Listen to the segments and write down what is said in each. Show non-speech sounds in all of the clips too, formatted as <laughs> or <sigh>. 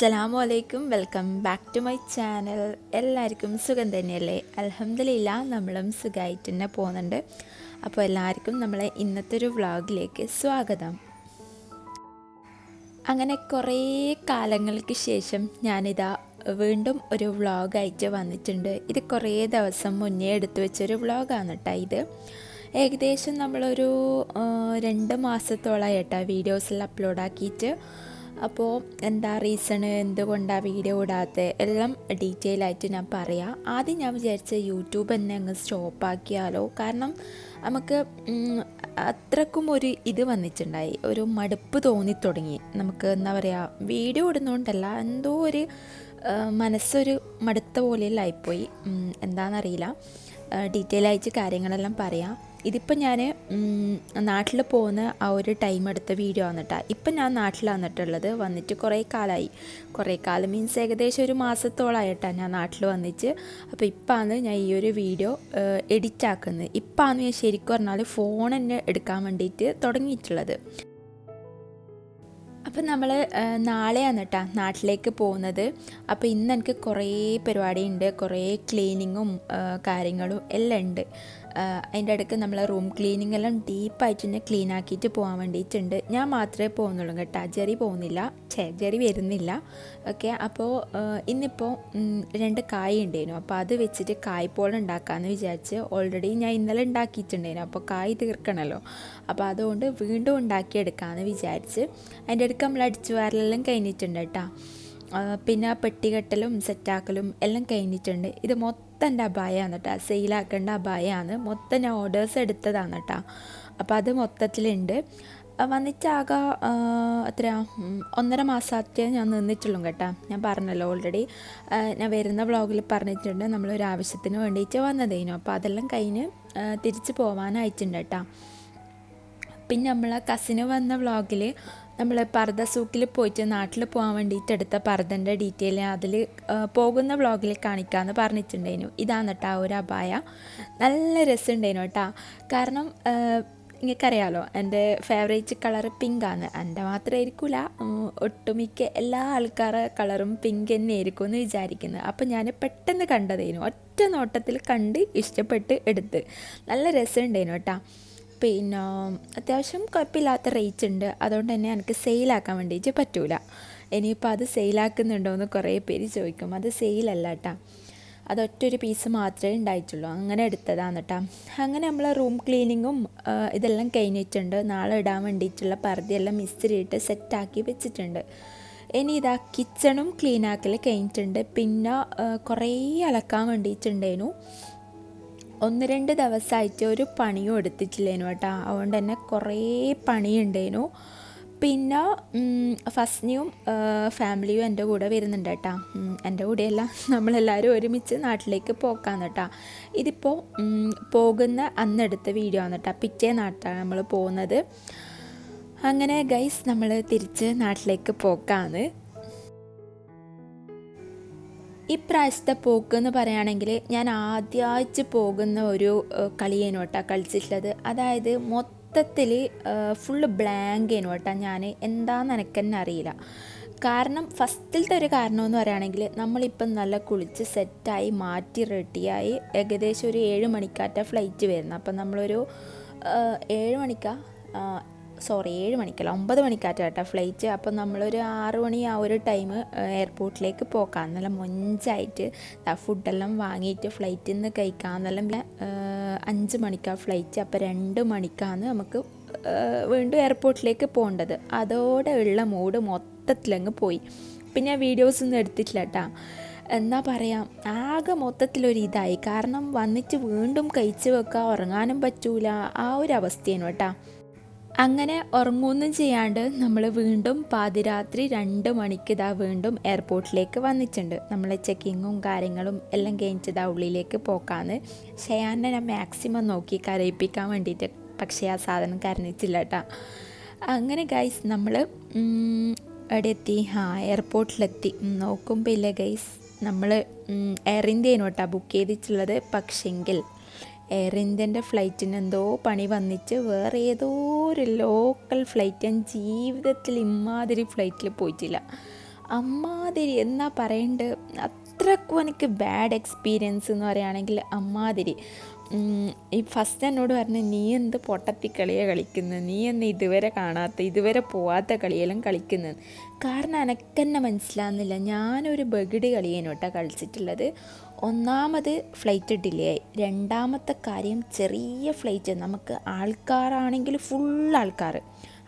അസ്സലാമു അലൈക്കും welcome back to my channel. എല്ലാവർക്കും സുഖം തന്നെയല്ലേ? അലഹമില്ല നമ്മളും സുഖമായിട്ട് തന്നെ പോകുന്നുണ്ട്. അപ്പോൾ എല്ലാവർക്കും നമ്മളെ ഇന്നത്തെ ഒരു വ്ളോഗിലേക്ക് സ്വാഗതം. അങ്ങനെ കുറേ കാലങ്ങൾക്ക് ശേഷം ഞാനിതാ വീണ്ടും ഒരു വ്ളോഗായിട്ട് വന്നിട്ടുണ്ട്. ഇത് കുറേ ദിവസം മുന്നേ എടുത്തു വെച്ചൊരു വ്ളോഗാണ് കേട്ടോ ഇത്. ഏകദേശം നമ്മളൊരു രണ്ട് മാസത്തോളമായിട്ടാണ് വീഡിയോസിൽ അപ്ലോഡ് ആക്കിയിട്ട് അപ്പോൾ എന്താ റീസണ് എന്തുകൊണ്ടാണ് വീഡിയോ ഇടാത്തത് എല്ലാം ഡീറ്റെയിൽ ആയിട്ട് ഞാൻ പറയാം. ആദ്യം ഞാൻ വിചാരിച്ച യൂട്യൂബ് തന്നെ അങ്ങ് സ്റ്റോപ്പാക്കിയാലോ കാരണം നമുക്ക് അത്രക്കും ഒരു ഇത് വന്നിട്ടുണ്ടായി. ഒരു മടുപ്പ് തോന്നി തുടങ്ങി. നമുക്ക് എന്താ പറയുക വീഡിയോ ഇടുന്നതുകൊണ്ടല്ല എന്തോ ഒരു മനസ്സൊരു മടുത്ത പോലെയല്ലായിപ്പോയി. എന്താണെന്നറിയില്ല ഡീറ്റെയിൽ ആയിട്ട് കാര്യങ്ങളെല്ലാം പറയാം. ഇതിപ്പോൾ ഞാൻ നാട്ടിൽ പോകുന്ന ആ ഒരു ടൈം എടുത്ത വീഡിയോ കേട്ടോ ഇപ്പം ഞാൻ നാട്ടിൽ വന്നിട്ടുള്ളത് വന്നിട്ട് കുറേ കാലമായി കുറേ കാലം മീൻസ് ഏകദേശം ഒരു മാസത്തോളമായിട്ടാണ് ഞാൻ നാട്ടിൽ വന്നിട്ട്. അപ്പോൾ ഇപ്പാണ് ഞാൻ ഈ ഒരു വീഡിയോ എഡിറ്റ് ആക്കുന്നത്. ഇപ്പാണ് ഞാൻ ശരിക്കും പറഞ്ഞാൽ ഫോൺ തന്നെ എടുക്കാൻ വേണ്ടിയിട്ട് തുടങ്ങിയിട്ടുള്ളത്. അപ്പം നമ്മൾ നാളെയാണ് കേട്ടോ നാട്ടിലേക്ക് പോകുന്നത്. അപ്പോൾ ഇന്ന് എനിക്ക് കുറേ പരിപാടിയുണ്ട്. കുറേ ക്ലീനിങ്ങും കാര്യങ്ങളും എല്ലാം ഉണ്ട്. അതിന്റെ ഇടയ്ക്ക് നമ്മൾ റൂം ക്ലീനിങ് എല്ലാം ഡീപ്പായിട്ട് തന്നെ ക്ലീൻ ആക്കിയിട്ട് പോകാൻ വേണ്ടിയിട്ടുണ്ട് ഞാൻ മാത്രമേ പോകുന്നുള്ളൂ കേട്ടോ. ജെറി പോകുന്നില്ല ഛേ ജെറി വരുന്നില്ല. ഓക്കെ അപ്പോൾ ഇന്നിപ്പോൾ രണ്ട് കായ് ഉണ്ടായിരുന്നു അപ്പോൾ അത് വെച്ചിട്ട് കായ്പോളം ഉണ്ടാക്കാമെന്ന് വിചാരിച്ച് ഓൾറെഡി ഞാൻ ഇന്നലെ ഉണ്ടാക്കിയിട്ടുണ്ടായിരുന്നു അപ്പോൾ കായ് തീർക്കണമല്ലോ അപ്പോൾ അതുകൊണ്ട് വീണ്ടും ഉണ്ടാക്കിയെടുക്കാമെന്ന് വിചാരിച്ച് അതിന്റെ ഇടയ്ക്ക് നമ്മൾ അടിച്ചു വാരലെല്ലാം കഴിഞ്ഞിട്ടുണ്ട് കേട്ടോ. പിന്നെ പെട്ടികെട്ടലും സെറ്റാക്കലും എല്ലാം കഴിഞ്ഞിട്ടുണ്ട്. ഇത് മൊത്തം എന്റെ അബായാണ് കേട്ടോ സെയിലാക്കേണ്ട അബായാണ് മൊത്തം ഞാൻ ഓർഡേഴ്സ് എടുത്തതാണ് കേട്ടോ അപ്പോൾ അത് മൊത്തത്തിലുണ്ട്. വന്നിട്ടാകെ ആ, എത്രയാ? ഒന്നര മാസത്തെ ഞാൻ നിന്നിട്ടുള്ളൂ കേട്ടോ. ഞാൻ പറഞ്ഞല്ലോ ഓൾറെഡി ഞാൻ വരുന്ന വ്ളോഗിൽ പറഞ്ഞിട്ടുണ്ട്. നമ്മളൊരു ആവശ്യത്തിന് വേണ്ടിയിട്ട് വന്നതേനു. അപ്പോൾ അതെല്ലാം കഴിഞ്ഞ് തിരിച്ച് പോകാനായിട്ടുണ്ട് കേട്ടോ പിന്നെ നമ്മളെ കസിന് വന്ന വ്ളോഗിൽ നമ്മൾ പർദ്ദ സൂക്കിൽ പോയിട്ട് നാട്ടിൽ പോകാൻ വേണ്ടിയിട്ട് എടുത്ത പർദ്ദന്റെ ഡീറ്റെയിൽ അതിൽ പോകുന്ന വ്ളോഗിൽ കാണിക്കാമെന്ന് പറഞ്ഞിട്ടുണ്ടായിരുന്നു. ഇതാണ് കേട്ടോ ഒരു അപായ. നല്ല രസമുണ്ടായിരുന്നു കേട്ടോ. കാരണം നിങ്ങൾക്കറിയാലോ എന്റെ ഫേവറേറ്റ് കളർ പിങ്കാണ് എന്റെ മാത്രമായിരിക്കില്ല ഒട്ടുമിക്ക എല്ലാ ആൾക്കാരുടെ കളറും പിങ്ക് തന്നെ ആയിരിക്കും എന്ന് വിചാരിക്കുന്നത്. അപ്പം ഞാൻ പെട്ടെന്ന് കണ്ടതേനു ഒറ്റ നോട്ടത്തിൽ കണ്ട് ഇഷ്ടപ്പെട്ട് എടുത്ത്. നല്ല രസമുണ്ടായിരുന്നു കേട്ടോ. പിന്നെ അത്യാവശ്യം കുഴപ്പമില്ലാത്ത റേറ്റ് ഉണ്ട്. അതുകൊണ്ട് തന്നെ എനിക്ക് സെയിലാക്കാൻ വേണ്ടിയിട്ട് പറ്റൂല. ഇനിയിപ്പോൾ അത് സെയിലാക്കുന്നുണ്ടോ എന്ന് കുറേ പേര് ചോദിക്കും. അത് സെയിലല്ല കേട്ടോ അതൊറ്റൊരു പീസ് മാത്രമേ ഉണ്ടായിട്ടുള്ളൂ. അങ്ങനെ എടുത്തതാണ് കേട്ടോ അങ്ങനെ നമ്മൾ റൂം ക്ലീനിങ്ങും ഇതെല്ലാം കഴിഞ്ഞിട്ടുണ്ട്. നാളെ ഇടാൻ വേണ്ടിയിട്ടുള്ള പർദ്ദയെല്ലാം മിസ്തിരിയിട്ട് സെറ്റാക്കി വെച്ചിട്ടുണ്ട്. ഇനി ഇതാ കിച്ചണും ക്ലീനാക്കൽ കഴിഞ്ഞിട്ടുണ്ട്. പിന്നെ കുറേ അലക്കാൻ വേണ്ടിയിട്ടുണ്ടായിരുന്നു. ഒന്ന് രണ്ട് ദിവസമായിട്ട് ഒരു പണിയും എടുത്തിട്ടില്ലേനു കേട്ടോ. അതുകൊണ്ട് തന്നെ കുറേ പണിയുണ്ടേനു. പിന്നെ ഫസ്നിയും ഫാമിലിയും എന്റെ കൂടെ വരുന്നുണ്ട് കേട്ടോ. എന്റെ കൂടെയല്ല. നമ്മളെല്ലാവരും ഒരുമിച്ച് നാട്ടിലേക്ക് പോക്കാന്ന് കേട്ടോ. ഇതിപ്പോൾ പോകുന്ന അന്നെടുത്ത വീഡിയോ ആണ് കേട്ടോ. പിറ്റേ നാട്ടാണ് നമ്മൾ പോകുന്നത്. അങ്ങനെ ഗൈസ് നമ്മൾ തിരിച്ച് നാട്ടിലേക്ക് പോക്കാന്ന്. ഇപ്രാവശ്യത്തെ പോക്ക് എന്ന് പറയുകയാണെങ്കിൽ ഞാൻ ആദ്യമായിട്ട് പോകുന്ന ഒരു കളിയേനു കേട്ടോ കളിച്ചിട്ടുള്ളത്. അതായത് മൊത്തത്തിൽ ഫുള്ള് ബ്ലാങ്കേനു കേട്ടോ ഞാൻ എന്താണെന്ന് എനിക്ക് തന്നെ അറിയില്ല. കാരണം ഫസ്റ്റിലത്തെ ഒരു കാരണം എന്ന് പറയുകയാണെങ്കിൽ നമ്മളിപ്പം നല്ല കുളിച്ച് സെറ്റായി മാറ്റി റെഡിയായി ഏകദേശം ഒരു ഏഴ് മണിക്കാറ്റ ഫ്ലൈറ്റ് വരുന്നത്. അപ്പം നമ്മളൊരു ഏഴ് മണിക്കാ സോറി ഏഴ് മണിക്കല്ല ഒമ്പത് മണിക്കാറ്റ കേട്ടോ ഫ്ലൈറ്റ് അപ്പം നമ്മളൊരു ആറ് മണി ആ ഒരു ടൈം എയർപോർട്ടിലേക്ക് പോക്കാം. നല്ല മൊഞ്ചായിട്ട് ഫുഡെല്ലാം വാങ്ങിയിട്ട് ഫ്ലൈറ്റിൽ നിന്ന് കഴിക്കാം എന്നെല്ലാം അഞ്ച് മണിക്കാണ് ഫ്ലൈറ്റ് അപ്പോൾ രണ്ട് മണിക്കാണ് നമുക്ക് വീണ്ടും എയർപോർട്ടിലേക്ക് പോകേണ്ടത്. അതോടെ ഉള്ള മൂഡ് മൊത്തത്തിലങ്ങ് പോയി. പിന്നെ വീഡിയോസ് ഒന്നും എടുത്തിട്ടില്ല കേട്ടോ എന്നാ പറയാം ആകെ മൊത്തത്തിലൊരു ഇതായി. കാരണം വന്നിട്ട് വീണ്ടും കഴിച്ച് വെക്കുക ഉറങ്ങാനും പറ്റൂല. ആ ഒരു അവസ്ഥയാണ് കേട്ടോ. അങ്ങനെ ഉറങ്ങുകയൊന്നും ചെയ്യാണ്ട് നമ്മൾ വീണ്ടും പാതിരാത്രി രണ്ട് മണിക്ക് ഇതാ വീണ്ടും എയർപോർട്ടിലേക്ക് വന്നിട്ടുണ്ട്. നമ്മൾ ചെക്കിങ്ങും കാര്യങ്ങളും എല്ലാം കഴിഞ്ഞിട്ട് ഉള്ളിലേക്ക് പോക്കാന്ന്. ഷയാനെ ഞാൻ മാക്സിമം നോക്കി കരയിപ്പിക്കാൻ വേണ്ടിയിട്ട്. പക്ഷേ ആ സാധനം കരഞ്ഞിട്ടില്ല കേട്ടോ. അങ്ങനെ ഗൈസ് നമ്മൾ അവിടെ എത്തി ആ എയർപോർട്ടിലെത്തി. നോക്കുമ്പോൾ ഇല്ല ഗൈസ് നമ്മൾ എയർ ഇന്ത്യയാണ് ബുക്ക് ചെയ്തിട്ടുള്ളത്. പക്ഷെങ്കിൽ എയർ ഇന്ത്യന്റെ ഫ്ലൈറ്റിന് എന്തോ പണി വന്നിട്ട് വേറെ ഏതോ ഒരു ലോക്കൽ ഫ്ലൈറ്റ്. ഞാൻ ജീവിതത്തിൽ ഇമ്മാതിരി ഫ്ലൈറ്റിൽ പോയിട്ടില്ല. അമ്മാതിരി എന്നാ പറയേണ്ടത് അത്രക്കും എനിക്ക് ബാഡ് എക്സ്പീരിയൻസ് എന്ന് പറയുകയാണെങ്കിൽ അമ്മാതിരി. ഈ ഫസ്റ്റ് എന്നോട് പറഞ്ഞു നീ എന്ത് പൊട്ടത്തി കളിയെ കളിക്കുന്നത് നീ എന്ന് ഇതുവരെ കാണാത്ത ഇതുവരെ പോവാത്ത കളിയെല്ലാം കളിക്കുന്നത് കാരണം എനക്കെന്നെ മനസ്സിലാകുന്നില്ല ഞാനൊരു ബഗിഡ് കളിയേനോട്ടാണ് കളിച്ചിട്ടുള്ളത്. ഒന്നാമത് ഫ്ലൈറ്റ് ഡിലേ ആയി. രണ്ടാമത്തെ കാര്യം ചെറിയ ഫ്ലൈറ്റ് നമുക്ക് ആൾക്കാരാണെങ്കിൽ ഫുൾ ആൾക്കാർ.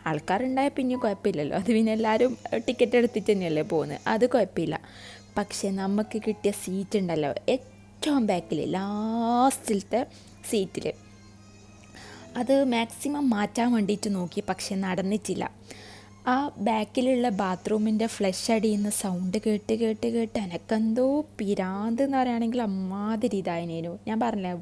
ആൾക്കാരുണ്ടായ പിന്നെ കുഴപ്പമില്ലല്ലോ. അത് പിന്നെ എല്ലാവരും ടിക്കറ്റ് എടുത്തിട്ട് തന്നെയല്ലേ പോകുന്നത്. അത് കുഴപ്പമില്ല. പക്ഷേ നമുക്ക് കിട്ടിയ സീറ്റ് ഉണ്ടല്ലോ. ഏറ്റവും ബാക്കിൽ ലാസ്റ്റിലത്തെ സീറ്റിൽ അത് മാക്സിമം മാറ്റാൻ വേണ്ടിയിട്ട് നോക്കി. പക്ഷെ നടന്നിട്ടില്ല. ആ ബാക്കിലുള്ള ബാത്റൂമിന്റെ ഫ്ലഷ് അടിയുന്ന സൗണ്ട് കേട്ട് കേട്ട് കേട്ട് എനക്കെന്തോ പിരാന്ത് എന്ന് പറയുകയാണെങ്കിൽ അമ്മാതിരി ഇതായിനേനു. ഞാൻ പറഞ്ഞില്ല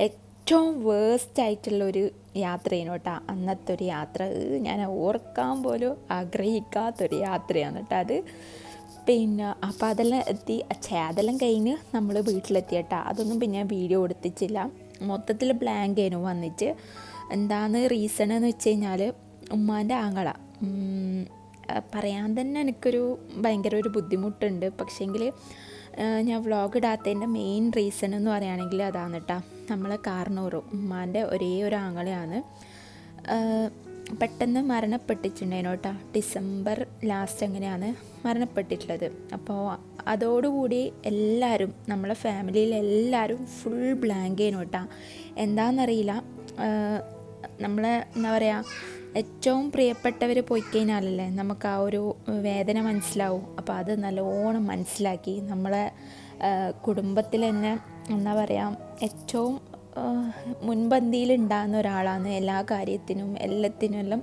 ഏറ്റവും വേസ്റ്റ് ആയിട്ടുള്ളൊരു യാത്രയേനു കേട്ടോ. അന്നത്തെ ഒരു യാത്ര ഞാൻ ഓർക്കാൻ പോലും ആഗ്രഹിക്കാത്തൊരു യാത്രയാണ് കേട്ടോ അത്. പിന്നെ അപ്പോൾ അതെല്ലാം എത്തി. അതെല്ലാം കഴിഞ്ഞ് നമ്മൾ വീട്ടിലെത്തി കേട്ടോ. അതൊന്നും പിന്നെ വീഡിയോ എടുത്തിച്ചില്ല. മൊത്തത്തിൽ ബ്ലാങ്ക് ആയിരുന്നു വന്നിട്ട്. എന്താണ് റീസൺ എന്ന് വെച്ച് കഴിഞ്ഞാൽ ഉമ്മാന്റെ ആങ്ങള. പറയാൻ തന്നെ എനിക്കൊരു ഭയങ്കര ഒരു ബുദ്ധിമുട്ടുണ്ട്. പക്ഷേങ്കിൽ ഞാൻ വ്ളോഗ് ഇടാത്തതിന്റെ മെയിൻ റീസൺ എന്ന് പറയുകയാണെങ്കിൽ അതാണ് കേട്ടോ നമ്മളെ കാർണൂർ ഉമ്മാന്റെ ഒരേ ഒരു ആങ്ങളെയാണ്. പെട്ടെന്ന് മരണപ്പെട്ടിട്ടുണ്ടായിരുന്നു കേട്ടോ ഡിസംബർ ലാസ്റ്റ് അങ്ങനെയാണ് മരണപ്പെട്ടിട്ടുള്ളത്. അപ്പോൾ അതോടുകൂടി എല്ലാവരും നമ്മളെ ഫാമിലിയിൽ എല്ലാവരും ഫുൾ ബ്ലാങ്ക് ചെയ്യുന്നു കേട്ടോ എന്താണെന്നറിയില്ല നമ്മളെ എന്താ പറയുക ഏറ്റവും പ്രിയപ്പെട്ടവർ പോയി കഴിഞ്ഞാലല്ലേ നമുക്ക് ആ ഒരു വേദന മനസ്സിലാവും. അപ്പോൾ അത് നല്ലോണം മനസ്സിലാക്കി നമ്മളെ കുടുംബത്തിൽ തന്നെ എന്താ പറയുക ഏറ്റവും മുൻപന്തിയിൽ ഉണ്ടാകുന്ന ഒരാളാണ് എല്ലാ കാര്യത്തിനും എല്ലാത്തിനും എല്ലാം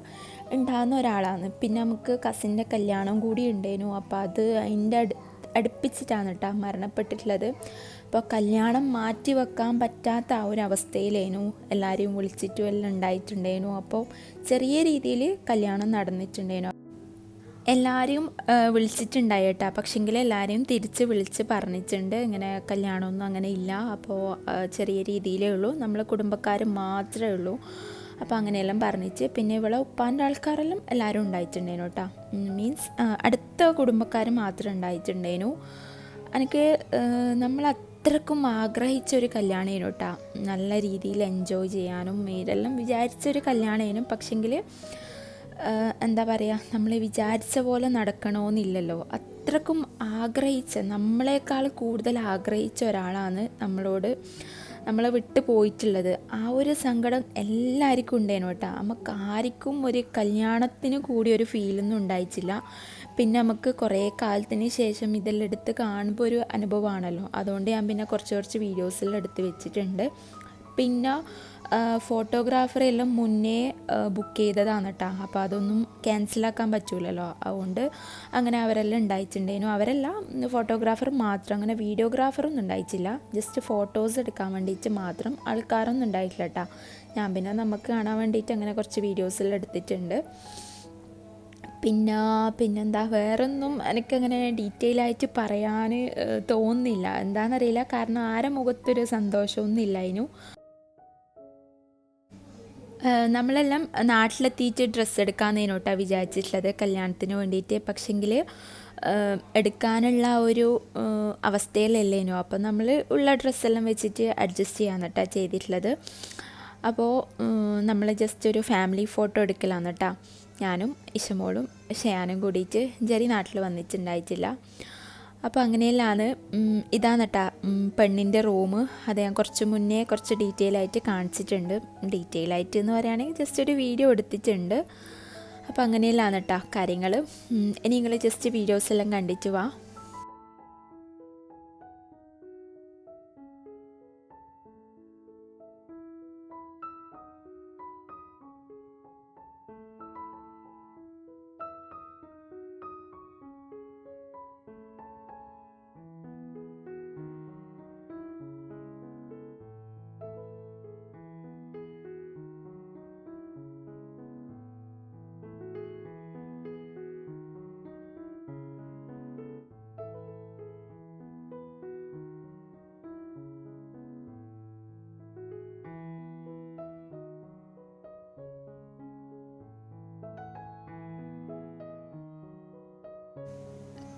ഉണ്ടാകുന്ന ഒരാളാണ്. പിന്നെ നമുക്ക് കസിന്റെ കല്യാണം കൂടി ഉണ്ടായിരുന്നു അപ്പോൾ അത് അതിന്റെ അടു അടുപ്പിച്ചിട്ടാണ് കേട്ടോ മരണപ്പെട്ടിട്ടുള്ളത്. അപ്പോൾ കല്യാണം മാറ്റി വെക്കാൻ പറ്റാത്ത ആ ഒരു അവസ്ഥയിലേനു എല്ലാവരെയും വിളിച്ചിട്ടും എല്ലാം ഉണ്ടായിട്ടുണ്ടേനു. അപ്പോൾ ചെറിയ രീതിയിൽ കല്യാണം നടന്നിട്ടുണ്ടേനു. എല്ലാവരെയും വിളിച്ചിട്ടുണ്ടായി കേട്ടോ പക്ഷെങ്കിൽ എല്ലാവരെയും തിരിച്ച് വിളിച്ച് പറഞ്ഞിട്ടുണ്ട്. ഇങ്ങനെ കല്യാണമൊന്നും അങ്ങനെ ഇല്ല. അപ്പോൾ ചെറിയ രീതിയിലേ ഉള്ളൂ. നമ്മൾ കുടുംബക്കാർ മാത്രമേ ഉള്ളൂ. അപ്പോൾ അങ്ങനെയെല്ലാം പറഞ്ഞിട്ട് പിന്നെ ഇവിടെ ഉപ്പാന്റെ ആൾക്കാരെല്ലാം എല്ലാവരും ഉണ്ടായിട്ടുണ്ടേനു കേട്ടോ മീൻസ് അടുത്ത കുടുംബക്കാർ മാത്രം ഉണ്ടായിട്ടുണ്ടേനു. എനിക്ക് നമ്മൾ അത്രക്കും ആഗ്രഹിച്ച ഒരു കല്യാണേനു കേട്ടോ നല്ല രീതിയിൽ എൻജോയ് ചെയ്യാനും ഇതെല്ലാം വിചാരിച്ചൊരു കല്യാണേനും. പക്ഷെങ്കിൽ എന്താ പറയുക നമ്മൾ വിചാരിച്ച പോലെ നടക്കണമെന്നില്ലല്ലോ അത്രക്കും ആഗ്രഹിച്ച നമ്മളെക്കാൾ കൂടുതൽ ആഗ്രഹിച്ച ഒരാളാണ് നമ്മളോട് നമ്മളെ വിട്ടു പോയിട്ടുള്ളത്. ആ ഒരു സങ്കടം എല്ലാവർക്കും ഉണ്ടായിരുന്നു കേട്ടോ നമുക്ക് ആർക്കും ഒരു കല്യാണത്തിന് കൂടി ഒരു ഫീലൊന്നും ഉണ്ടായിട്ടില്ല. പിന്നെ നമുക്ക് കുറേ കാലത്തിന് ശേഷം ഇതെല്ലാം എടുത്ത് കാണുമ്പോൾ ഒരു അനുഭവമാണല്ലോ. അതുകൊണ്ട് ഞാൻ പിന്നെ കുറച്ച് കുറച്ച് വീഡിയോസെല്ലാം എടുത്ത് വെച്ചിട്ടുണ്ട്. പിന്നെ ഫോട്ടോഗ്രാഫറെ എല്ലാം മുന്നേ ബുക്ക് ചെയ്തതാണ് കേട്ടോ അപ്പോൾ അതൊന്നും ക്യാൻസലാക്കാൻ പറ്റൂലല്ലോ. അതുകൊണ്ട് അങ്ങനെ അവരെല്ലാം ഉണ്ടായിട്ടുണ്ടായിരുന്നു. അവരെല്ലാം ഫോട്ടോഗ്രാഫർ മാത്രം അങ്ങനെ വീഡിയോഗ്രാഫറൊന്നും ഉണ്ടായിട്ടില്ല. ജസ്റ്റ് ഫോട്ടോസ് എടുക്കാൻ വേണ്ടിയിട്ട് മാത്രം ആൾക്കാരൊന്നും ഉണ്ടായിട്ടില്ല കേട്ടോ ഞാൻ പിന്നെ നമുക്ക് കാണാൻ വേണ്ടിയിട്ട് അങ്ങനെ കുറച്ച് വീഡിയോസിൽ എടുത്തിട്ടുണ്ട്. പിന്നെ പിന്നെന്താ വേറൊന്നും എനിക്കങ്ങനെ ഡീറ്റെയിൽ ആയിട്ട് പറയാൻ തോന്നുന്നില്ല. എന്താണെന്നറിയില്ല കാരണം ആരെ മുഖത്തൊരു സന്തോഷമൊന്നും ഇല്ല അതിനു നമ്മളെല്ലാം നാട്ടിലെത്തിയിട്ട് ഡ്രസ്സ് എടുക്കാമെന്നേനു കേട്ടോ വിചാരിച്ചിട്ടുള്ളത് കല്യാണത്തിന് വേണ്ടിയിട്ട്. പക്ഷെങ്കിൽ എടുക്കാനുള്ള ഒരു അവസ്ഥയിലല്ലേനു? അപ്പോൾ നമ്മൾ ഉള്ള ഡ്രസ്സെല്ലാം വെച്ചിട്ട് അഡ്ജസ്റ്റ് ചെയ്യാൻ ചെയ്തിട്ടുള്ളത്. അപ്പോൾ നമ്മൾ ജസ്റ്റ് ഒരു ഫാമിലി ഫോട്ടോ എടുക്കലാണ് ഞാനും ഇഷമോളും ഷയാനും കൂടിയിട്ട് ജെറി നാട്ടിൽ വന്നിട്ടുണ്ടായിട്ടില്ല. അപ്പോൾ അങ്ങനെയെല്ലാണ് ഉം, ഇതാണ് കേട്ടാ പെണ്ണിന്റെ റൂം. അത് ഞാൻ കുറച്ച് മുന്നേ കുറച്ച് ഡീറ്റെയിൽ ആയിട്ട് കാണിച്ചിട്ടുണ്ട്. ഡീറ്റെയിൽ ആയിട്ട് എന്ന് പറയുകയാണെങ്കിൽ ജസ്റ്റ് ഒരു വീഡിയോ എടുത്തിട്ടുണ്ട്. അപ്പോൾ അങ്ങനെയെല്ലാണ് കേട്ടോ കാര്യങ്ങൾ ഇനി നിങ്ങൾ ജസ്റ്റ് വീഡിയോസ് എല്ലാം കണ്ടിട്ട് വാ.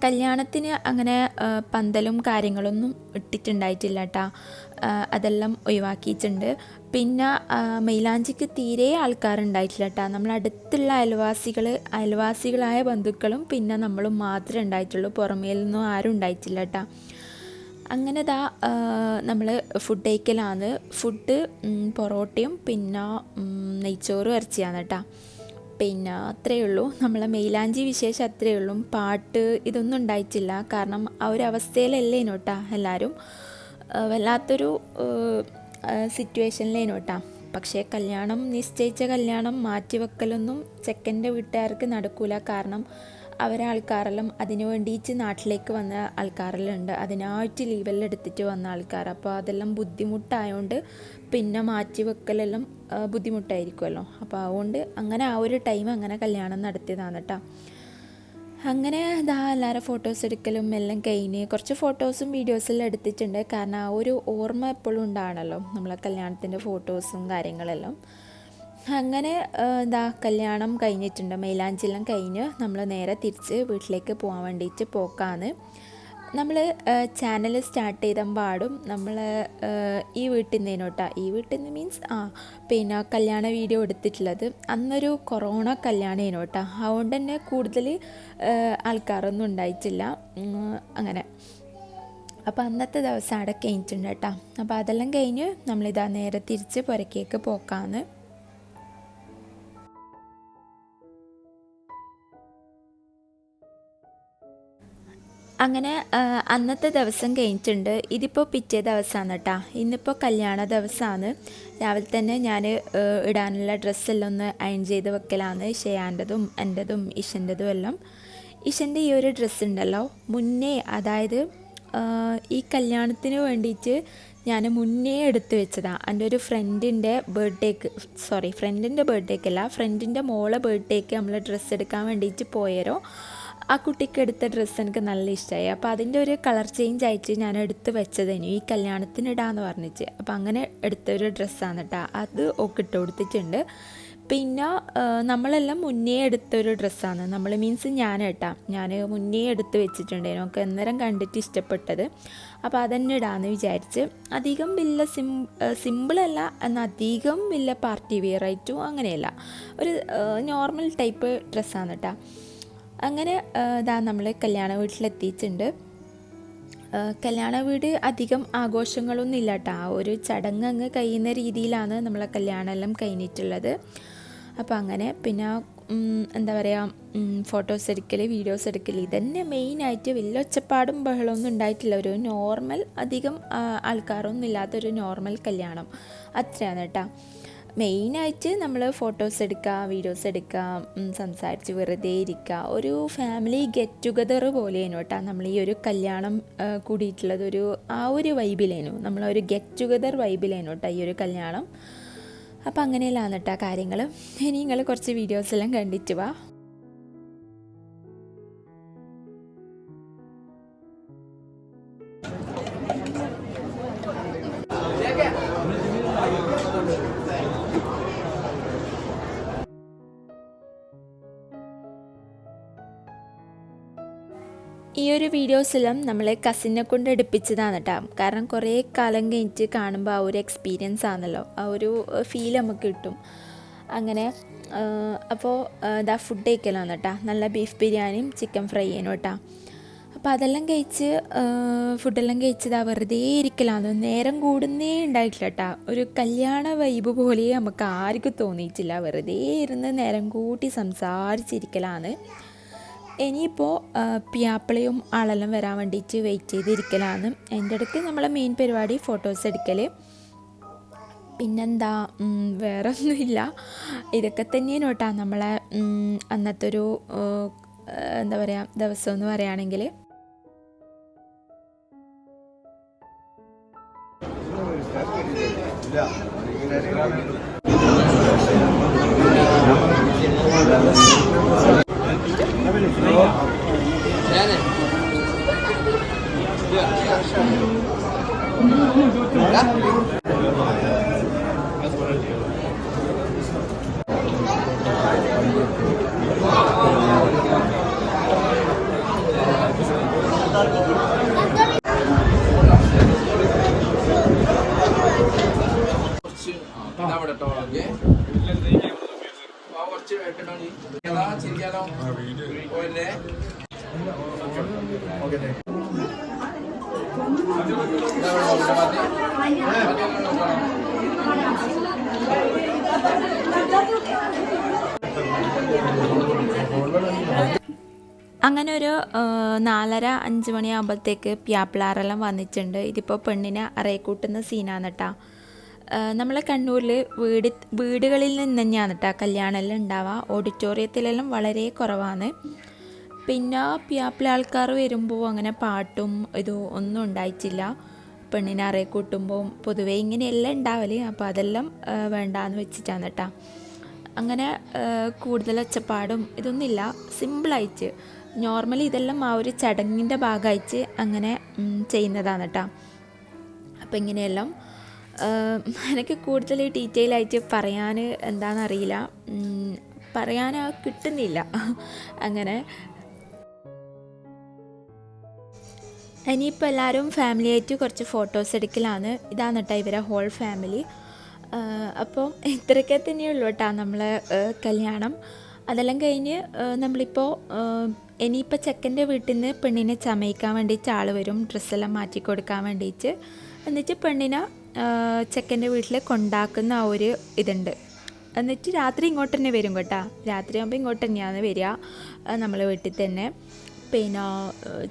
കല്യാണത്തിന് അങ്ങനെ പന്തലും കാര്യങ്ങളൊന്നും ഇട്ടിട്ടുണ്ടായിട്ടില്ല കേട്ടോ അതെല്ലാം ഒഴിവാക്കിയിട്ടുണ്ട്. പിന്നെ മൈലാഞ്ചിക്ക് തീരെ ആൾക്കാരുണ്ടായിട്ടില്ല കേട്ടോ നമ്മൾ അടുത്തുള്ള അയൽവാസികൾ അയൽവാസികളായ ബന്ധുക്കളും പിന്നെ നമ്മളും മാത്രമേ ഉണ്ടായിട്ടുള്ളൂ. പുറമേ നിന്നും ആരും ഉണ്ടായിട്ടില്ല കേട്ടോ അങ്ങനെ ദാ നമ്മൾ ഫുഡ് കഴിക്കലാണ്. ഫുഡ് പൊറോട്ടയും പിന്നെ നെയ്ച്ചോറും ഇറച്ചിയാണ് കേട്ടോ പിന്നെ അത്രയേ ഉള്ളൂ നമ്മളെ മെയിലാഞ്ചി വിശേഷം അത്രയേ ഉള്ളൂ പാട്ട് ഇതൊന്നും ഉണ്ടായിട്ടില്ല. കാരണം ആ ഒരു അവസ്ഥയിലല്ലേനു കേട്ടാ എല്ലാവരും വല്ലാത്തൊരു സിറ്റുവേഷനിലേനു കേട്ടാ പക്ഷേ കല്യാണം നിശ്ചയിച്ച കല്യാണം മാറ്റിവെക്കലൊന്നും ചെക്കന്റെ വീട്ടുകാർക്ക് നടക്കൂല. കാരണം അവരെ ആൾക്കാരെല്ലാം അതിനു വേണ്ടിയിട്ട് നാട്ടിലേക്ക് വന്ന ആൾക്കാരെല്ലാം ഉണ്ട് അതിനായിട്ട് ലീവെല്ലാം എടുത്തിട്ട് വന്ന ആൾക്കാർ അപ്പോൾ അതെല്ലാം ബുദ്ധിമുട്ടായതുകൊണ്ട് പിന്നെ മാറ്റി വെക്കലെല്ലാം ബുദ്ധിമുട്ടായിരിക്കുമല്ലോ അപ്പോൾ അതുകൊണ്ട് അങ്ങനെ ആ ഒരു ടൈം അങ്ങനെ കല്യാണം നടത്തിയതാണ് കേട്ടോ അങ്ങനെ ഇതാ എല്ലാവരും ഫോട്ടോസ് എടുക്കലും എല്ലാം കഴിഞ്ഞ് കുറച്ച് ഫോട്ടോസും വീഡിയോസെല്ലാം എടുത്തിട്ടുണ്ട്. കാരണം ആ ഒരു ഓർമ്മ എപ്പോഴും ഉണ്ടാണല്ലോ നമ്മളെ കല്യാണത്തിന്റെ ഫോട്ടോസും കാര്യങ്ങളെല്ലാം. അങ്ങനെ എന്താ കല്യാണം കഴിഞ്ഞിട്ടുണ്ട്. മൈലാഞ്ചെല്ലാം കഴിഞ്ഞ് നമ്മൾ നേരെ തിരിച്ച് വീട്ടിലേക്ക് പോകാൻ വേണ്ടിയിട്ട് പോക്കാണ്. നമ്മൾ ചാനൽ സ്റ്റാർട്ട് ചെയ്ത പാടും. നമ്മൾ ഈ വീട്ടിൽ നിന്ന് ഈ വീട്ടിൽ നിന്ന് മീൻസ് ആ പിന്നെ കല്യാണ വീഡിയോ എടുത്തിട്ടുള്ളത്. അന്നൊരു കൊറോണ കല്യാണേനു കേട്ടോ അതുകൊണ്ട് തന്നെ കൂടുതൽ ആൾക്കാരൊന്നും ഉണ്ടായിട്ടില്ല. അങ്ങനെ. അപ്പോൾ അന്നത്തെ ദിവസം അവിടെ കഴിഞ്ഞിട്ടുണ്ട് കേട്ടോ അപ്പോൾ അതെല്ലാം കഴിഞ്ഞ് നമ്മളിതാ നേരെ തിരിച്ച് പുരക്കേക്ക് പോക്കാന്ന് അങ്ങനെ അന്നത്തെ ദിവസം കഴിഞ്ഞിട്ടുണ്ട്. ഇതിപ്പോൾ പിറ്റേ ദിവസമാണ് കേട്ടോ ഇന്നിപ്പോൾ കല്യാണ ദിവസമാണ് രാവിലെ തന്നെ ഞാൻ ഇടാനുള്ള ഡ്രസ്സെല്ലാം ഒന്ന് അയൺ ചെയ്ത് വെക്കലാണ്. ഷെയാന്റെതും എന്റെതും ഇഷന്റെതും എല്ലാം. ഇഷന്റെ ഈ ഒരു ഡ്രസ്സ് ഉണ്ടല്ലോ മുന്നേ അതായത് ഈ കല്യാണത്തിന് വേണ്ടിയിട്ട് ഞാൻ മുന്നേ എടുത്തു വെച്ചതാണ് എന്റെ ഒരു ഫ്രണ്ടിന്റെ ബർത്ത്ഡേക്ക് സോറി ഫ്രണ്ടിന്റെ ബർത്ത്ഡേക്കല്ല ഫ്രണ്ടിന്റെ മോളെ ബർത്ത്ഡേക്ക് നമ്മൾ ഡ്രസ്സ് എടുക്കാൻ വേണ്ടിയിട്ട് പോയരോ. ആ കുട്ടിക്ക് എടുത്ത ഡ്രസ്സ് എനിക്ക് നല്ല ഇഷ്ടമായി അപ്പോൾ അതിന്റെ ഒരു കളർ ചേഞ്ച് ആയിട്ട് ഞാൻ എടുത്ത് വെച്ചതേനു. ഈ കല്യാണത്തിന് ഇടാന്ന് പറഞ്ഞിട്ട്. അപ്പോൾ അങ്ങനെ എടുത്ത ഒരു ഡ്രസ്സാണ് കേട്ടോ അത് ഒക്കെ ഇട്ട് കൊടുത്തിട്ടുണ്ട്. പിന്നെ നമ്മളെല്ലാം മുന്നേ എടുത്തൊരു ഡ്രസ്സാണ് നമ്മൾ മീൻസ് ഞാൻ കേട്ടാ ഞാൻ മുന്നേ എടുത്ത് വെച്ചിട്ടുണ്ട് ഒക്കെ അന്നേരം കണ്ടിട്ട് ഇഷ്ടപ്പെട്ടത്. അപ്പോൾ അതന്നെ ഇടാന്ന് വിചാരിച്ച്. അധികം വലിയ സിം സിമ്പിളല്ല എന്നാൽ അധികം വലിയ പാർട്ടി വെയർ ആയിട്ടും അങ്ങനെയല്ല. ഒരു നോർമൽ ടൈപ്പ് ഡ്രസ്സാണ് കേട്ടോ അങ്ങനെ ഇതാ നമ്മൾ കല്യാണ വീട്ടിലെത്തിയിട്ടുണ്ട്. കല്യാണ വീട് അധികം ആഘോഷങ്ങളൊന്നും ഇല്ല കേട്ടോ ആ ഒരു ചടങ്ങ് അങ്ങ് കഴിയുന്ന രീതിയിലാണ് നമ്മളെ കല്യാണം എല്ലാം കഴിഞ്ഞിട്ടുള്ളത്. അപ്പോൾ അങ്ങനെ പിന്നെ എന്താ പറയുക ഫോട്ടോസ് എടുക്കൽ വീഡിയോസ് എടുക്കൽ ഇതന്നെ മെയിനായിട്ട് വലിയ ഒച്ചപ്പാടും ബഹളമൊന്നും ഉണ്ടായിട്ടില്ല. ഒരു നോർമൽ അധികം ആൾക്കാരൊന്നും ഇല്ലാത്തൊരു നോർമൽ കല്യാണം. അത്രയാണ് കേട്ടോ. മെയിനായിട്ട് നമ്മൾ ഫോട്ടോസ് എടുക്കുക വീഡിയോസ് എടുക്കുക സംസാരിച്ച് വെറുതെ ഇരിക്കുക ഒരു ഫാമിലി ഗെറ്റ് ടുഗദർ പോലെയാണ് കേട്ടോ. നമ്മൾ ഈ ഒരു കല്യാണം കൂടിയിട്ടുള്ളത് ഒരു ആ ഒരു വൈബിലേനു. നമ്മൾ ഒരു ഗെറ്റ് ടുഗദർ വൈബിലേനു കേട്ടോ ഈ ഒരു കല്യാണം. അപ്പോൾ അങ്ങനെയല്ലാന്നിട്ടാ കാര്യങ്ങൾ ഇനി നിങ്ങൾ കുറച്ച് വീഡിയോസ് എല്ലാം കണ്ടിട്ട് വാ. ഈ നമ്മൾ കസിനെ കൊണ്ട് എടുപ്പിച്ചതാണ് കേട്ടോ കാരണം കുറേ കാലം കഴിഞ്ഞിട്ട് കാണുമ്പോൾ ആ ഒരു എക്സ്പീരിയൻസ് ആണല്ലോ. ആ ഒരു ഫീൽ നമുക്ക് കിട്ടും. അങ്ങനെ അപ്പോൾ ഇതാ ഫുഡ് കഴിക്കലാണ് കേട്ടോ നല്ല ബീഫ് ബിരിയാണിയും ചിക്കൻ ഫ്രൈയും കേട്ടോ അപ്പോൾ അതെല്ലാം കഴിച്ച് ഫുഡെല്ലാം കഴിച്ച് ഇതാ വെറുതെ ഇരിക്കലാണ് നേരം കൂടുന്നേ ഉണ്ടായിട്ടില്ല കേട്ടോ ഒരു കല്യാണ വൈബ് പോലെ നമുക്ക് ആർക്കും തോന്നിയിട്ടില്ല. വെറുതെ ഇരുന്ന് നേരം കൂട്ടി സംസാരിച്ചിരിക്കലാണ്. ഇനിയിപ്പോൾ പിയാപ്പിളയും അളലും വരാൻ വേണ്ടിയിട്ട് വെയിറ്റ് ചെയ്തിരിക്കലാണ്. എന്റെ ഇടയ്ക്ക് നമ്മളെ മെയിൻ പരിപാടി ഫോട്ടോസ് എടുക്കൽ പിന്നെന്താ വേറെ ഒന്നുമില്ല ഇതൊക്കെ തന്നെ നോട്ടാ നമ്മളെ അന്നത്തെ ഒരു എന്താ പറയുക ദിവസം എന്ന് പറയുകയാണെങ്കിൽ ഇല്ല Yani. Ya. നാലര അഞ്ച് മണിയാകുമ്പോഴത്തേക്ക് പ്യാപ്പിളാറെല്ലാം വന്നിട്ടുണ്ട്. ഇതിപ്പോൾ പെണ്ണിനെ അറയക്കൂട്ടുന്ന സീനാണ് കേട്ടോ നമ്മളെ കണ്ണൂരിൽ വീട് വീടുകളിൽ നിന്ന് തന്നെയാണ് കേട്ടോ കല്യാണമെല്ലാം ഉണ്ടാവുക ഓഡിറ്റോറിയത്തിലെല്ലാം വളരെ കുറവാണ്. പിന്നെ പ്യാപ്പിള ആൾക്കാർ വരുമ്പോൾ അങ്ങനെ പാട്ടും ഇതോ ഒന്നും ഉണ്ടായിട്ടില്ല. പെണ്ണിനെ അറയെ കൂട്ടുമ്പോൾ പൊതുവേ ഇങ്ങനെയെല്ലാം ഉണ്ടാവൽ. അപ്പോൾ അതെല്ലാം വേണ്ടാന്ന് വെച്ചിട്ടാണ് കേട്ടോ അങ്ങനെ കൂടുതൽ ഒച്ചപ്പാടും ഇതൊന്നുമില്ല. സിമ്പിളായിട്ട്. നോർമലി ഇതെല്ലാം ആ ഒരു ചടങ്ങിന്റെ ഭാഗമായിട്ട് അങ്ങനെ ചെയ്യുന്നതാണ് കേട്ടോ അപ്പം ഇങ്ങനെയെല്ലാം എനിക്ക് കൂടുതൽ ഡീറ്റെയിൽ ആയിട്ട് പറയാൻ എന്താണെന്നറിയില്ല പറയാൻ കിട്ടുന്നില്ല. അങ്ങനെ. ഇനിയിപ്പോൾ എല്ലാവരും ഫാമിലി ആയിട്ട് കുറച്ച് ഫോട്ടോസ് എടുക്കലാണ്. ഇതാണ് കേട്ടോ ഇവരെ ഹോൾ ഫാമിലി അപ്പോൾ ഇത്രയൊക്കെ തന്നെയുള്ളൂ കേട്ടോ നമ്മൾ കല്യാണം. അതെല്ലാം കഴിഞ്ഞ് നമ്മളിപ്പോൾ ഇനിയിപ്പോൾ ചെക്കന്റെ വീട്ടിൽ നിന്ന് പെണ്ണിനെ ചമയിക്കാൻ വേണ്ടിയിട്ട് ആൾ വരും ഡ്രസ്സെല്ലാം മാറ്റി കൊടുക്കാൻ വേണ്ടിയിട്ട് എന്നിട്ട് പെണ്ണിനെ ചെക്കന്റെ വീട്ടിൽ കൊണ്ടാക്കുന്ന ആ ഒരു ഇതുണ്ട്. എന്നിട്ട് രാത്രി ഇങ്ങോട്ട് തന്നെ വരും കേട്ടോ. രാത്രി ആകുമ്പോൾ ഇങ്ങോട്ട് തന്നെയാണ് വരിക നമ്മളെ വീട്ടിൽ തന്നെ. പിന്നെ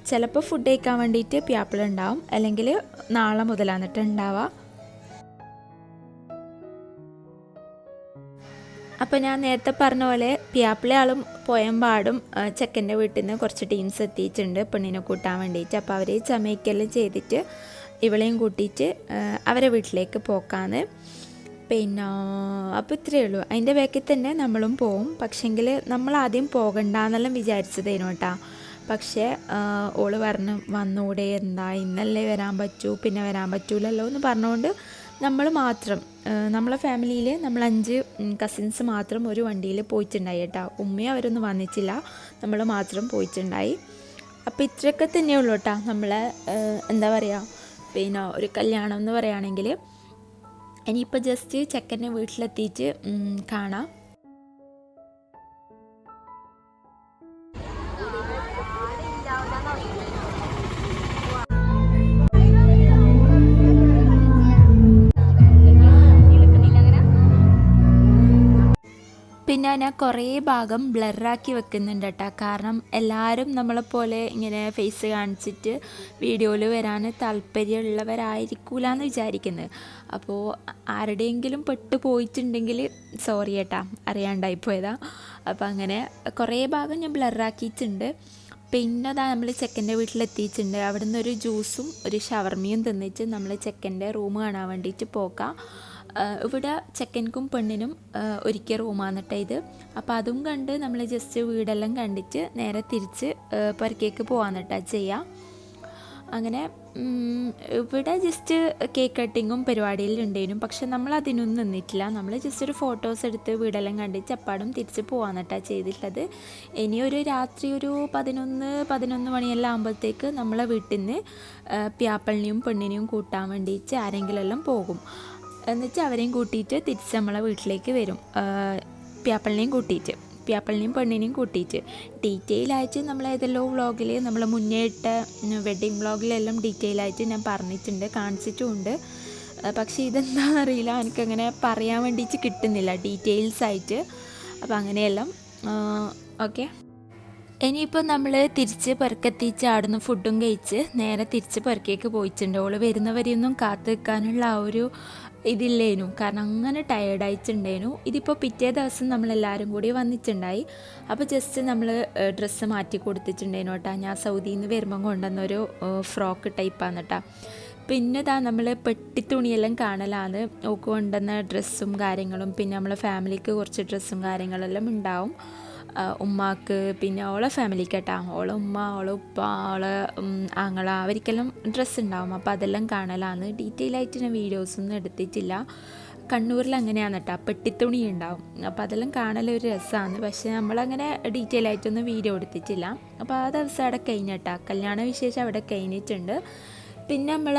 ചിലപ്പോൾ ഫുഡ് കഴിക്കാൻ വേണ്ടിയിട്ട് പ്യാപ്പിൾ ഉണ്ടാവും അല്ലെങ്കിൽ നാളെ മുതലാന്നിട്ട് ഉണ്ടാവുക. അപ്പോൾ ഞാൻ നേരത്തെ പറഞ്ഞ പോലെ പിയാപ്പിളയാളും പാടും. ചെക്കന്റെ വീട്ടിൽ നിന്ന് കുറച്ച് ടീംസ് എത്തിയിട്ടുണ്ട്. പെണ്ണിനെ കൂട്ടാൻ വേണ്ടിയിട്ട്. അപ്പോൾ അവരെ ചമയ്ക്കെല്ലാം ചെയ്തിട്ട് ഇവളെയും കൂട്ടിയിട്ട് അവരെ വീട്ടിലേക്ക് പോക്കാന്ന്. പിന്നെ അപ്പോൾ ഇത്രയേ ഉള്ളൂ. അതിന്റെ ബാക്കിൽ തന്നെ നമ്മളും പോവും. പക്ഷെങ്കിൽ നമ്മൾ ആദ്യം പോകണ്ടെന്നെല്ലാം വിചാരിച്ചതേനു കേട്ടോ. പക്ഷേ ഓൾ പറഞ്ഞു വന്നൂടെ എന്താ? ഇന്നല്ലേ വരാൻ പറ്റൂ. പിന്നെ വരാൻ പറ്റൂലല്ലോ എന്ന് പറഞ്ഞുകൊണ്ട് നമ്മൾ മാത്രം നമ്മളെ ഫാമിലിയിൽ നമ്മൾ അഞ്ച് കസിൻസ് മാത്രം ഒരു വണ്ടിയിൽ പോയിട്ടുണ്ടായി കേട്ടോ. ഉമ്മയും അവരൊന്നും വന്നിട്ടില്ല. നമ്മൾ മാത്രം പോയിട്ടുണ്ടായി. അപ്പോൾ ഇത്രയൊക്കെ തന്നെയുള്ളൂ കേട്ടോ നമ്മളെ എന്താ പറയുക പിന്നെ ഒരു കല്യാണം എന്ന് പറയുകയാണെങ്കിൽ. ഇനിയിപ്പോൾ ജസ്റ്റ് ചെക്കന്റെ വീട്ടിലെത്തിയിട്ട് കാണാം. പിന്നെ ഞാൻ കുറേ ഭാഗം ബ്ലറാക്കി വെക്കുന്നുണ്ട് കേട്ടോ കാരണം എല്ലാവരും നമ്മളെപ്പോലെ ഇങ്ങനെ ഫേസ് കാണിച്ചിട്ട് വീഡിയോയിൽ വരാൻ താല്പര്യമുള്ളവരായിരിക്കൂല എന്ന് വിചാരിക്കുന്നത് അപ്പോൾ ആരുടെയെങ്കിലും പെട്ട് പോയിട്ടുണ്ടെങ്കിൽ സോറി കേട്ടാ അറിയാണ്ടായി പോയതാ. അപ്പോൾ അങ്ങനെ കുറേ ഭാഗം ഞാൻ ബ്ലറാക്കിയിട്ടുണ്ട്. പിന്നെ അതാ നമ്മൾ ചെക്കന്റെ വീട്ടിലെത്തിയിട്ടുണ്ട്. അവിടെ ഒരു ജ്യൂസും ഒരു ഷവർമിയും തിന്നിട്ട് നമ്മൾ ചെക്കന്റെ റൂം കാണാൻ വേണ്ടിയിട്ട് പോക്കാം ഇവിടെ ചെക്കൻക്കും പെണ്ണിനും ഒരുക്കിയ റൂമാണ് ഇത്. അപ്പോൾ അതും കണ്ട് നമ്മൾ ജസ്റ്റ് വീടെല്ലാം കണ്ടിട്ട് നേരെ തിരിച്ച് പുറക്കേക്ക് കേട്ടോ ചെയ്യാം. അങ്ങനെ ഇവിടെ ജസ്റ്റ് കേക്ക് കട്ടിങ്ങും പരിപാടിയിൽ ഉണ്ടായിരുന്നു പക്ഷെ നമ്മൾ അതിനൊന്നും നിന്നിട്ടില്ല. നമ്മൾ ജസ്റ്റ് ഒരു ഫോട്ടോസ് എടുത്ത് വീടെല്ലാം കണ്ടിട്ട് അപ്പാടും തിരിച്ച് പോകാന്നിട്ടാ ചെയ്തിട്ടുള്ളത്. ഇനി ഒരു രാത്രി ഒരു പതിനൊന്ന് പതിനൊന്ന് മണിയെല്ലാം ആകുമ്പോഴത്തേക്ക് നമ്മളെ വീട്ടിൽ നിന്ന് പ്യാപ്പളിനെയും പെണ്ണിനെയും കൂട്ടാൻ വേണ്ടിയിട്ട് ആരെങ്കിലും എല്ലാം പോകും. എന്നിട്ട് അവരെയും കൂട്ടിയിട്ട് തിരിച്ച് നമ്മളെ വീട്ടിലേക്ക് വരും. പ്യാപ്പളിനെയും കൂട്ടിയിട്ട്. പ്യാപ്പളിനെയും പെണ്ണിനെയും കൂട്ടിയിട്ട്. ഡീറ്റെയിൽ ആയിട്ട് നമ്മൾ ഏതെല്ലോ വ്ളോഗിൽ നമ്മൾ മുന്നേ ഇട്ട വെഡ്ഡിങ് വ്ളോഗിലെല്ലാം ഡീറ്റെയിൽ ആയിട്ട് ഞാൻ പറഞ്ഞിട്ടുണ്ട് കാണിച്ചിട്ടുമുണ്ട്. പക്ഷേ ഇതെന്താണെന്നറിയില്ല എനിക്കങ്ങനെ പറയാൻ വേണ്ടിയിട്ട് കിട്ടുന്നില്ല. ഡീറ്റെയിൽസ് ആയിട്ട്. അപ്പോൾ അങ്ങനെയെല്ലാം. ഓക്കെ ഇനിയിപ്പോൾ നമ്മൾ തിരിച്ച് പെറുക്കെത്തിച്ച് അവിടുന്ന് ഫുഡും കഴിച്ച് നേരെ തിരിച്ച് പെറുക്കേക്ക് പോയിട്ടുണ്ട്. ഓൾ വരുന്നവരെയൊന്നും കാത്തു നിൽക്കാനുള്ള ആ ഒരു ഇതില്ലേനു. കാരണം അങ്ങനെ ടയേർഡ് ടയേർഡായിട്ടുണ്ടേനു ഇതിപ്പോൾ പിറ്റേ ദിവസം നമ്മളെല്ലാവരും കൂടി വന്നിട്ടുണ്ടായി അപ്പോൾ ജസ്റ്റ് നമ്മൾ ഡ്രസ്സ് മാറ്റി കൊടുത്തിട്ടുണ്ടേനു കേട്ടോ ഞാൻ സൗദിയിൽ നിന്ന് വരുമ്പം കൊണ്ടുവന്നൊരു ഫ്രോക്ക് ടൈപ്പാണ് കേട്ടോ പിന്നെ ഇതാ നമ്മൾ പെട്ടിത്തുണിയെല്ലാം കാണലാണ്. ഓക്ക് കൊണ്ടുവന്ന ഡ്രസ്സും കാര്യങ്ങളും പിന്നെ നമ്മളെ ഫാമിലിക്ക് കുറച്ച് ഡ്രസ്സും കാര്യങ്ങളെല്ലാം ഉണ്ടാവും. ഉമ്മാക്ക് പിന്നെ ഓളെ ഫാമിലിക്ക് കേട്ടാ. ഓളെ ഉമ്മ ഓളെ ഉപ്പ ഓളെ ആങ്ങള അവർക്കെല്ലാം ഡ്രസ്സ് ഉണ്ടാവും അപ്പോൾ അതെല്ലാം കാണലാണ്. ഡീറ്റെയിൽ ആയിട്ട് ഞാൻ വീഡിയോസൊന്നും എടുത്തിട്ടില്ല. കണ്ണൂരിൽ അങ്ങനെയാണ് കേട്ടോ. പെട്ടിത്തുണി ഉണ്ടാവും അപ്പോൾ അതെല്ലാം കാണലൊരു രസമാണ് പക്ഷേ നമ്മളങ്ങനെ ഡീറ്റെയിൽ ആയിട്ടൊന്നും വീഡിയോ എടുത്തിട്ടില്ല. അപ്പോൾ ആ ദിവസം അവിടെ കഴിഞ്ഞിട്ടാ കല്യാണ വിശേഷം അവിടെ കഴിഞ്ഞിട്ടുണ്ട്. പിന്നെ നമ്മൾ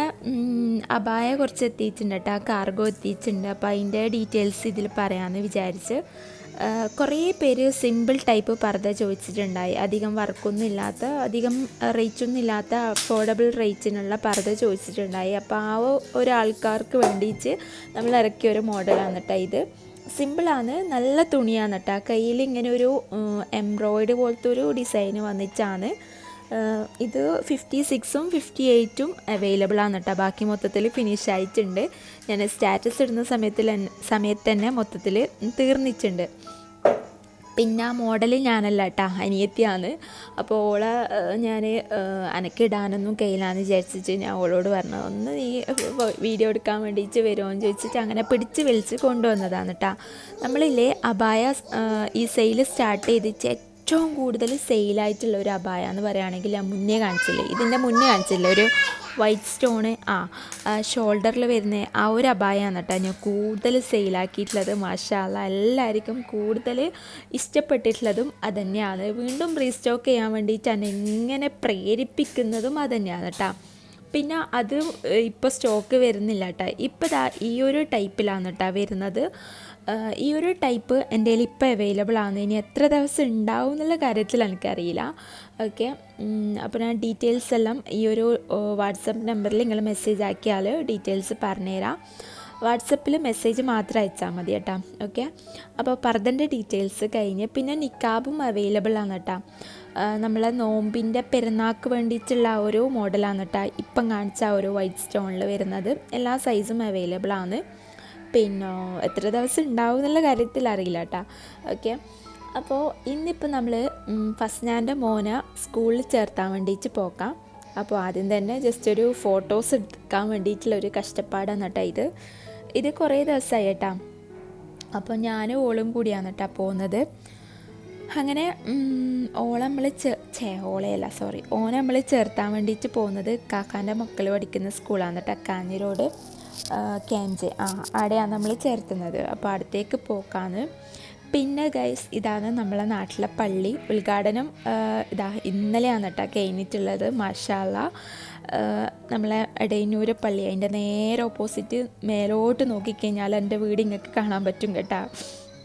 അപായ കുറച്ച് എത്തിയിട്ടുണ്ട് കേട്ടോ. കാർഗോ എത്തിയിട്ടുണ്ട്. അപ്പോൾ അതിന്റെ ഡീറ്റെയിൽസ് ഇതിൽ പറയാമെന്ന് വിചാരിച്ച്. കുറേ പേര് സിമ്പിൾ ടൈപ്പ് പർദ്ദ ചോദിച്ചിട്ടുണ്ടായി. അധികം വർക്കൊന്നും ഇല്ലാത്ത അധികം റേറ്റൊന്നും ഇല്ലാത്ത അഫോർഡബിൾ റേറ്റിനുള്ള പർദ്ദ ചോദിച്ചിട്ടുണ്ടായി. അപ്പോൾ ആ ഒരാൾക്കാർക്ക് വേണ്ടിയിട്ട് നമ്മൾ ഇറക്കിയ ഒരു മോഡലാണ് കേട്ടോ ഇത്. സിമ്പിളാണ് നല്ല തുണിയാണ് കേട്ടോ കയ്യിൽ ഇങ്ങനെ ഒരു എംബ്രോയിഡ് പോലത്തെ ഒരു ഡിസൈന് വന്നിട്ടാണ്. ഇത് ഫിഫ്റ്റി സിക്സും ഫിഫ്റ്റി എയ്റ്റും അവൈലബിൾ ആണ് കേട്ടോ ബാക്കി മൊത്തത്തിൽ ഫിനിഷ് ആയിട്ടുണ്ട്. ഞാൻ സ്റ്റാറ്റസ് ഇടുന്ന സമയത്തിൽ സമയത്ത് തന്നെ മൊത്തത്തിൽ തീർന്നിട്ടുണ്ട്. പിന്നെ ആ മോഡൽ ഞാനല്ല കേട്ടോ അനിയത്തിയാണ്. അപ്പോൾ ഓളെ ഞാൻ അനക്കിടാനൊന്നും കയ്യിലാന്ന് വിചാരിച്ചിട്ട് ഞാൻ ഓളോട് പറഞ്ഞു ഒന്ന് നീ വീഡിയോ എടുക്കാൻ വേണ്ടിയിട്ട് വരുമോ എന്ന് ചോദിച്ചിട്ട് അങ്ങനെ പിടിച്ച് വലിച്ച് കൊണ്ടുവന്നതാണ് കേട്ടോ നമ്മളില്ലേ അബായ ഈ സെയിൽ സ്റ്റാർട്ട് ചെയ്തിട്ട് ഏറ്റവും കൂടുതൽ സെയിലായിട്ടുള്ള ഒരു അബായ എന്ന് പറയുകയാണെങ്കിൽ ഞാൻ മുന്നേ കാണിച്ചില്ലേ? ഇതിന്റെ മുന്നേ കാണിച്ചില്ലേ? ഒരു വൈറ്റ് സ്റ്റോണ് ആ ഷോൾഡറിൽ വരുന്ന ആ ഒരു അബായാണ് കേട്ടോ ഞാൻ കൂടുതൽ സെയിലാക്കിയിട്ടുള്ളത്. മാഷാല്ല എല്ലാവർക്കും കൂടുതൽ ഇഷ്ടപ്പെട്ടിട്ടുള്ളതും അതുതന്നെയാണ് വീണ്ടും റീസ്റ്റോക്ക് ചെയ്യാൻ വേണ്ടിയിട്ട് ഞാൻ എങ്ങനെ പ്രേരിപ്പിക്കുന്നതും അതുതന്നെയാണ് കേട്ടോ. പിന്നെ അത് ഇപ്പോൾ സ്റ്റോക്ക് വരുന്നില്ല കേട്ടോ. ഇപ്പോൾ ഈ ഒരു ടൈപ്പിലാണ് കേട്ടോ വരുന്നത്. ഈ ഒരു ടൈപ്പ് എന്റെ കയ്യിൽ ഇപ്പോൾ അവൈലബിൾ ആണ്. ഇനി എത്ര ദിവസം ഉണ്ടാവും എന്നുള്ള കാര്യത്തിൽ എനിക്കറിയില്ല. ഓക്കെ അപ്പോൾ ഞാൻ ഡീറ്റെയിൽസ് എല്ലാം ഈ ഒരു വാട്സപ്പ് നമ്പറിൽ നിങ്ങൾ മെസ്സേജ് ആക്കിയാൽ ഡീറ്റെയിൽസ് പറഞ്ഞുതരാം. വാട്സപ്പിൽ മെസ്സേജ് മാത്രം അയച്ചാൽ മതി കേട്ടോ. ഓക്കെ അപ്പോൾ പർദ്ദന്റെ ഡീറ്റെയിൽസ് കഴിഞ്ഞ് പിന്നെ നിക്കാബും അവൈലബിൾ ആണ് കേട്ടോ. നമ്മളെ നോമ്പിന്റെ പെരുന്നാൾക്ക് വേണ്ടിയിട്ടുള്ള ഒരു മോഡലാണ് കേട്ടോ. ഇപ്പം കാണിച്ച ഒരു വൈറ്റ് സ്റ്റോണിൽ വരുന്നത്. എല്ലാ സൈസും അവൈലബിൾ ആണ്. പിന്നെ എത്ര ദിവസം ഉണ്ടാവും എന്നുള്ള കാര്യത്തിൽ അറിയില്ല കേട്ടോ. ഓക്കെ അപ്പോൾ ഇന്നിപ്പോൾ നമ്മൾ ഫസ്റ്റ് ഫസ്നാന്റെ മോനെ സ്കൂളിൽ ചേർത്താൻ വേണ്ടിയിട്ട് പോക്കാം അപ്പോൾ ആദ്യം തന്നെ ജസ്റ്റ് ഒരു ഫോട്ടോസ് എടുക്കാൻ വേണ്ടിയിട്ടുള്ള ഒരു കഷ്ടപ്പാടാണ് കേട്ടോ ഇത്. ഇത് കുറേ ദിവസമായി കേട്ടോ. അപ്പോൾ ഞാൻ ഓളും കൂടിയാണ് കേട്ടോ പോകുന്നത്. അങ്ങനെ ഓളെ നമ്മൾ ചേ ഓളെയല്ല സോറി ഓനെ നമ്മൾ ചേർത്താൻ വേണ്ടിയിട്ട് പോകുന്നത് കാക്കാന്റെ മക്കൾ പഠിക്കുന്ന സ്കൂളാണ് കേട്ടോ കാഞ്ഞിരോട്. ക്യാൻജെ ആ അവിടെയാണ് നമ്മൾ ചേർത്തുന്നത്. അപ്പോൾ അടുത്തേക്ക് പോക്കാണ്. പിന്നെ ഗൈസ് ഇതാണ് നമ്മളെ നാട്ടിലെ പള്ളി. ഉദ്ഘാടനം ഇതാ ഇന്നലെയാണ് കേട്ടോ കഴിഞ്ഞിട്ടുള്ളത്. മാഷാല്ല നമ്മളെ ഇടയന്നൂര് പള്ളി. അതിന്റെ നേരെ ഓപ്പോസിറ്റ് മേലോട്ട് നോക്കിക്കഴിഞ്ഞാൽ എന്റെ വീട് ഇങ്ങൾക്ക് കാണാൻ പറ്റും കേട്ടോ.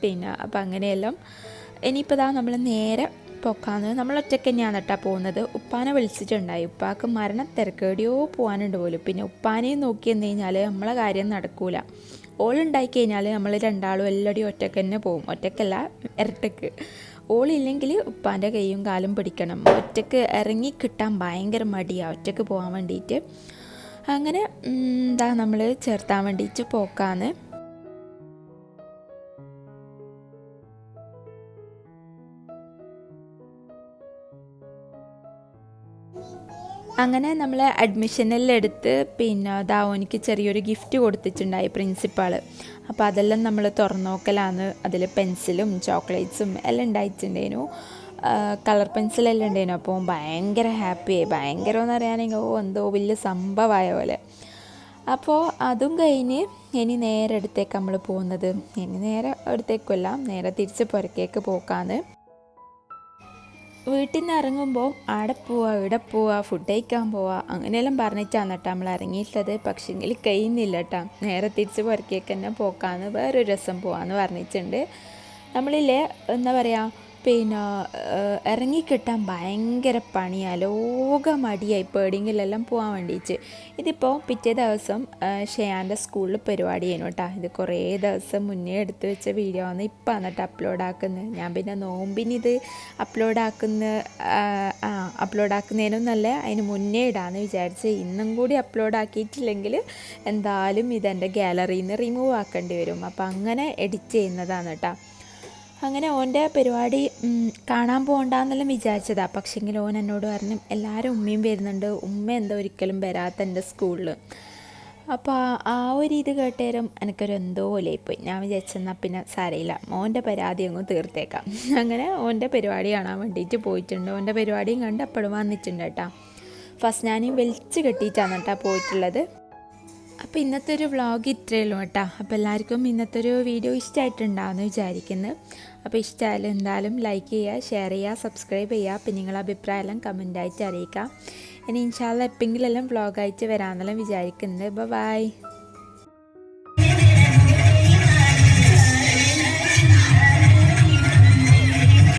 പിന്നെ അപ്പം അങ്ങനെയെല്ലാം. ഇനിയിപ്പോൾ ഇതാ നമ്മൾ നേരെ പൊക്കാന്ന്. നമ്മൾ ഒറ്റയ്ക്ക് തന്നെയാണ് പോകുന്നത്. ഉപ്പാനെ വിളിച്ചിട്ടുണ്ടായി. ഉപ്പാക്ക് മരണത്തിരക്ക് എവിടെയോ പോകാനുണ്ട് പോലും. പിന്നെ ഉപ്പാനെയും നോക്കി എന്ന് കഴിഞ്ഞാൽ നമ്മളെ കാര്യം നടക്കൂല. ഓളുണ്ടായി കഴിഞ്ഞാൽ നമ്മൾ രണ്ടാളും എല്ലാവരും ഒറ്റയ്ക്ക് തന്നെ പോകും ഒറ്റയ്ക്കല്ല ഇരട്ടക്ക്. ഓളില്ലെങ്കിൽ ഉപ്പാന്റെ കൈയും കാലും പിടിക്കണം. ഒറ്റയ്ക്ക് ഇറങ്ങി കിട്ടാൻ ഭയങ്കര മടിയാണ് ഒറ്റയ്ക്ക് പോകാൻ വേണ്ടിയിട്ട് അങ്ങനെ എന്താ നമ്മൾ ചേർത്താൻ വേണ്ടിയിട്ട് പോക്കാന്ന്. അങ്ങനെ നമ്മൾ അഡ്മിഷനിലെടുത്ത് പിന്നെ ദാ എനിക്ക് ചെറിയൊരു ഗിഫ്റ്റ് കൊടുത്തിട്ടുണ്ടായി പ്രിൻസിപ്പാൾ അപ്പോൾ അതെല്ലാം നമ്മൾ തുറന്നോക്കലാണ്. അതിൽ പെൻസിലും ചോക്ലേറ്റ്സും എല്ലാം ഉണ്ടായിട്ടുണ്ടേനു കളർ പെൻസിലെല്ലാം ഉണ്ടായിരുന്നു. അപ്പോൾ ഭയങ്കര ഹാപ്പിയായി ഭയങ്കര എന്ന് അറിയാനെങ്കിൽ ഓ എന്തോ വലിയ സംഭവമായ പോലെ. അപ്പോൾ അതും കഴിഞ്ഞ് ഇനി നേരെ അടുത്തേക്ക് നമ്മൾ പോകുന്നത്. ഇനി നേരെ അടുത്തേക്കല്ല നേരെ തിരിച്ച് പുറക്കേക്ക് പോക്കാന്ന്. വീട്ടിൽ നിന്ന് ഇറങ്ങുമ്പോൾ ആടെ പോവാ ഇവിടെ പോവാ ഫുഡ് കഴിക്കാൻ പോവാ അങ്ങനെയെല്ലാം പറഞ്ഞിട്ടാണ് കേട്ടോ നമ്മൾ ഇറങ്ങിയിട്ടുള്ളത് പക്ഷെങ്കിൽ കഴിയുന്നില്ല കേട്ടോ നേരെ തിരിച്ച് പുറക്കേക്ക് തന്നെ പോക്കാന്ന് വേറൊരു രസം പോവാന്ന് പറഞ്ഞിട്ടുണ്ട്. നമ്മളില്ലേ എന്താ പറയുക പിന്നെ ഇറങ്ങിക്കിട്ടാൻ ഭയങ്കര പണിയാണ് ലോക മടിയായി പേടിയെങ്കിലെല്ലാം പോകാൻ വേണ്ടിയിട്ട് ഇതിപ്പോൾ പിറ്റേ ദിവസം ഷെയാന്റെ സ്കൂളിൽ പരിപാടി ചെയ്യുന്നു കേട്ടോ ഇത് കുറേ ദിവസം മുന്നേ എടുത്ത് വെച്ച വീഡിയോ ആണ് ഇപ്പം എന്നിട്ട് അപ്ലോഡ് ആക്കുന്നത് ഞാൻ പിന്നെ നോമ്പിന് ഇത് അപ്ലോഡ് ആക്കുന്ന ആ അപ്ലോഡ് ആക്കുന്നതിനും നല്ല അതിന് മുന്നേ ഇടാമെന്ന് വിചാരിച്ച് ഇന്നും കൂടി അപ്ലോഡ് ആക്കിയിട്ടില്ലെങ്കിൽ എന്തായാലും ഇതെന്റെ ഗാലറിയിൽ നിന്ന് റിമൂവ് ആക്കേണ്ടി വരും. അപ്പം അങ്ങനെ എഡിറ്റ് ചെയ്യുന്നതാണ് കേട്ടോ അങ്ങനെ ഓന്റെ പരിപാടി കാണാൻ പോകണ്ടെന്നെല്ലാം വിചാരിച്ചതാണ് പക്ഷെങ്കിൽ ഓൻ എന്നോട് പറഞ്ഞു എല്ലാവരും ഉമ്മയും വരുന്നുണ്ട്. ഉമ്മ എന്താ ഒരിക്കലും വരാത്ത എന്റെ സ്കൂളിൽ അപ്പോൾ ആ- ഒരു ഇത് കേട്ടേരം എനിക്കൊരു എന്തോ പോലെയായിപ്പോയി. ഞാൻ വിചാരിച്ചെന്നാൽ പിന്നെ സാരയില്ല. മോന്റെ പരാതി അങ്ങ് തീർത്തേക്കാം. <laughs> അങ്ങനെ ഓന്റെ പരിപാടി കാണാൻ വേണ്ടിയിട്ട് പോയിട്ടുണ്ട്. ഓന്റെ പരിപാടിയും കണ്ട് അപ്പോഴും വന്നിട്ടുണ്ട് കേട്ടോ. ഫസ്റ്റ് ഞാനീ വലിച്ചു കെട്ടിയിട്ടാണ് കേട്ടോ പോയിട്ടുള്ളത്. അപ്പോൾ ഇന്നത്തെ ഒരു വ്ളോഗ് ഇത്രയേ ഉള്ളൂ കേട്ടോ. അപ്പോൾ എല്ലാവർക്കും ഇന്നത്തെ ഒരു വീഡിയോ ഇഷ്ടമായിട്ടുണ്ടാവുമെന്ന് വിചാരിക്കുന്നു. അപ്പോൾ ഇഷ്ടമായാലും എന്തായാലും ലൈക്ക് ചെയ്യുക ഷെയർ ചെയ്യുക സബ്സ്ക്രൈബ് ചെയ്യുക. പിന്നെ നിങ്ങളുടെ അഭിപ്രായം എല്ലാം കമന്റായിട്ട് അറിയിക്കുക ഇനി ഇൻഷാല്ല എപ്പോഴെങ്കിലും എല്ലാം വ്ളോഗായിട്ട് വരാമെന്നെല്ലാം വിചാരിക്കുന്നത് ബൈ